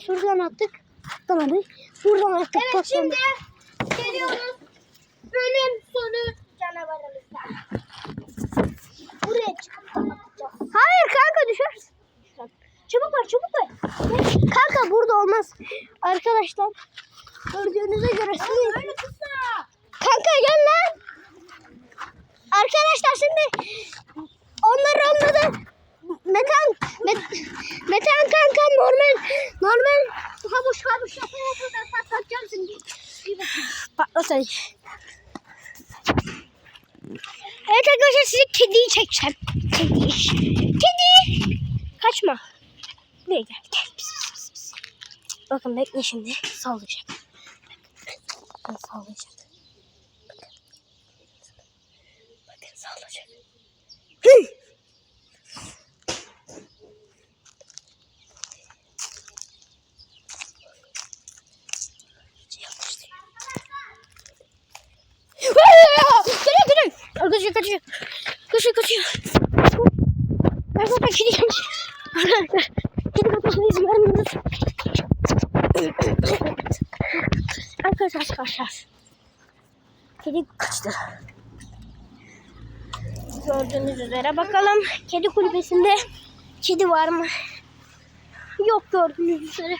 kere şuradan attık. Patlamadı. Buradan attık. Evet patladı. şimdi geliyoruz. Bölüm sonu canavarımızdan. Buraya çıkıp kapatacağız. Hayır kanka düşersin. Çabuk ver çabuk ver. Kanka burada olmaz. Arkadaşlar gördüğünüze göre sizin... Öyle. Kanka gel lan. Arkadaşlar şimdi onlar olmadı. Metan met, Metan kanka normal normal havuç havuç yapana kadar patlatacağım şimdi. Patlat hadi. Evet arkadaşlar size kediyi çekeceğim. Kedi. Kedi. Kaçma. Buraya gel. Gel. Pis, pis, pis. Bakın bekle şimdi. Sallayacak. Sallayacak. Bakın sallayacak. Hı! Kaçıyor kaçıyor. Arkadaşlar kaçıyor. Kaçıyor kaçıyor. Arkadaşlar kedi gelmiş. Arkadaşlar kedi kaçmasına izin vermiyoruz. Arkadaşlar arkadaşlar. Kedi kaçtı. Gördüğünüz üzere bakalım kedi kulübesinde kedi var mı? Yok gördüğünüz üzere.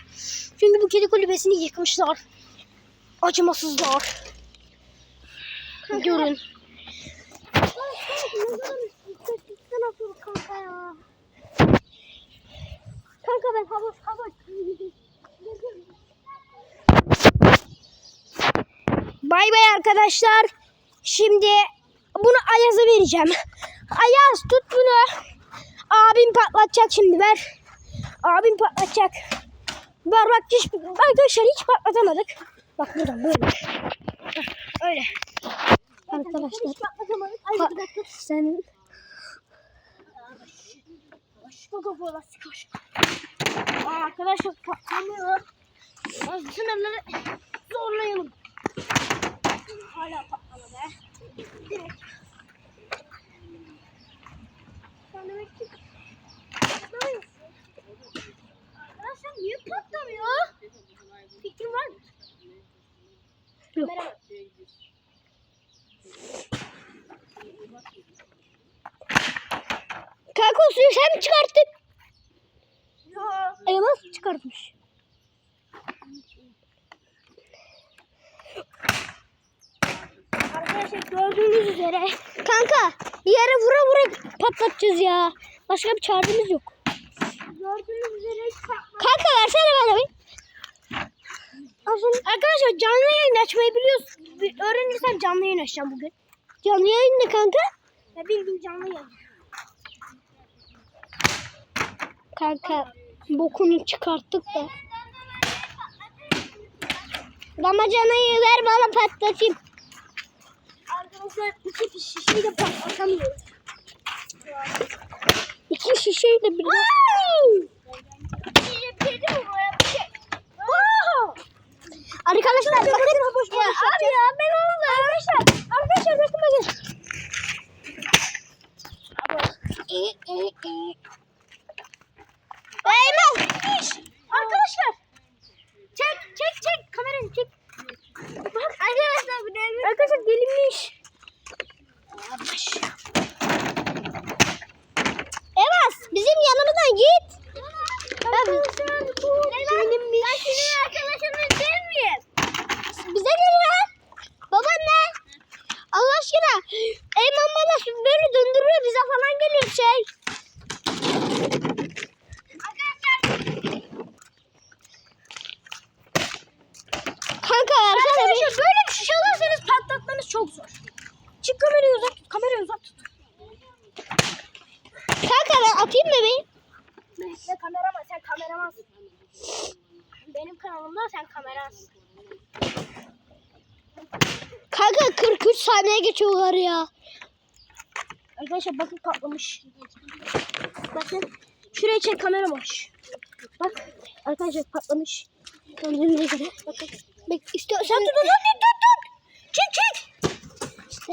Çünkü bu kedi kulübesini yıkmışlar. Acımasızlar. Görün. Bay bay arkadaşlar. Şimdi bunu Ayaz'a vereceğim. Ayaz tut bunu. Abim patlatacak şimdi ver. Abim patlatacak. Ver bak hiç, arkadaşlar hiç patlatamadık. Bak buradan böyle. Öyle. Arkadaşlar. Pa- sen Koka kola koş. Aa, arkadaşlar patlamıyor. Sınırları zorlayalım. Hala patlamadı. Direkt. Sen demek ki patlamıyorsun. Arkadaşlar niye patlamıyor? Fikrin var mı? Yok. Merhaba. Kanka o suyu sen çıkarttın? Elmas çıkartmış. Arkadaşlar gördüğünüz üzere Kanka bir yere vura vura patlatacağız ya. Başka bir çaremiz yok. gördüğünüz üzere. Kanka versene bana bir. Arkadaşlar canlı yayın açmayı biliyorsun. Öğrenirsem canlı yayın açacağım bugün. Canlı yayın ne kanka? Ya bildiğin canlı yayın. Kanka bokunu çıkarttık da. Damacanayı ver bana patlatayım. Arkadaşlar iki şişeyi de patlatamıyoruz. İki şişeyi de bir Arkadaşlar bakın. Ya abi ya ben oldu. Arkadaşlar. Arkadaşlar bakın bakın. Eymen. Arkadaşlar. Çek çek çek kamerayı çek. Bak arkadaşlar bu ne? Arkadaşlar gelinmiş. Evas bizim yanımızdan git. Arkadaşlar bu Gelinmiş. Ben sizin arkadaşınız değil miyim? Bize gel lan. Baban ne? Allah aşkına. Eymen bana böyle döndürüyor bize falan geliyor şey. Kanka versene bir. Arkadaşlar böyle bir şişe alırsanız patlatmanız çok zor. Çık kamerayı uzak tut. Kamerayı uzak tut. Kanka ben atayım mı bir? Bekle kameraman sen kameramansın. Benim kanalımda sen kameransın. Kanka 43 saniye geçiyorlar ya. Arkadaşlar bakın patlamış. Bakın. Şuraya çek kamera boş. Bak. Arkadaşlar patlamış. Gördüğünüz üzere. Bakın. Bek istiyorsan Sen tut tut tut tut. Çek çek.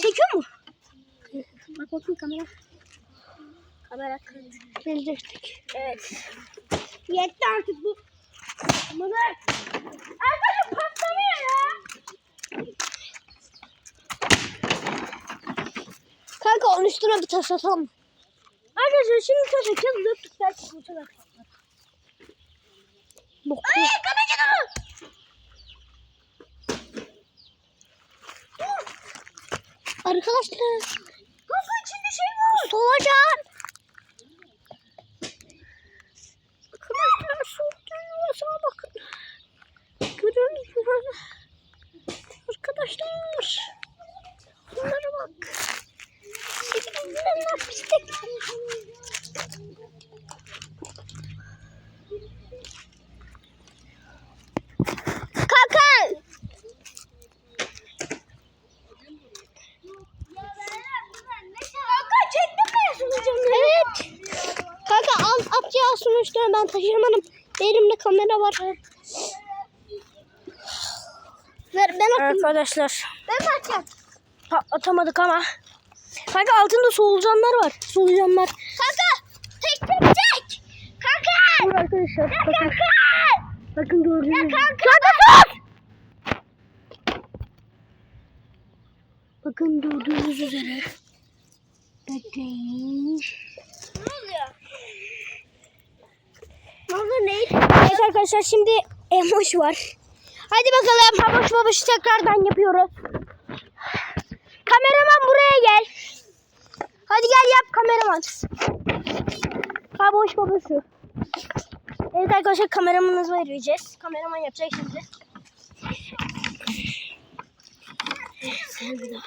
Çekiyor mu? Bak bakın kamera. Kamera. Bildirdik. Evet. Yetti artık bu. Bunu. Arkadaşlar patlamıyor ya. Kanka onun üstüne bir taş atalım. Arkadaşlar şimdi taş açacağız. Dörtlük belki kurtulur. Bok. Ay kanacı Arkadaşlar. Nasıl içinde şey var? Soğucan. Arkadaşlar soğucan sağa bakın. Görüyor musunuz? Arkadaşlar. Bunlara bak. Bunlar pislik. Kanka. Kanka çektin mi sunucunu? Evet. Kanka al at ya şunun üstüne ben taşıyamadım. Elimde kamera var. Ver ben atayım. Arkadaşlar. Ben atacağım? Atamadık ama. Kanka altında solucanlar var. Solucanlar. Kanka tek tek tek. Kanka. Dur arkadaşlar. Ya Bakın. kanka. Bakın gördüğünüz gibi. kanka. Kanka sus. Bakın gördüğünüz üzere. Bekleyin. Ne oluyor? Ne oluyor ne? Evet arkadaşlar şimdi emoş var. Hadi bakalım haboş baboş tekrardan yapıyoruz. Kameraman buraya gel. Hadi gel yap kameraman. Haboş baboşu. Evet arkadaşlar kameramanımızı vereceğiz. Kameraman yapacak şimdi. Sen de.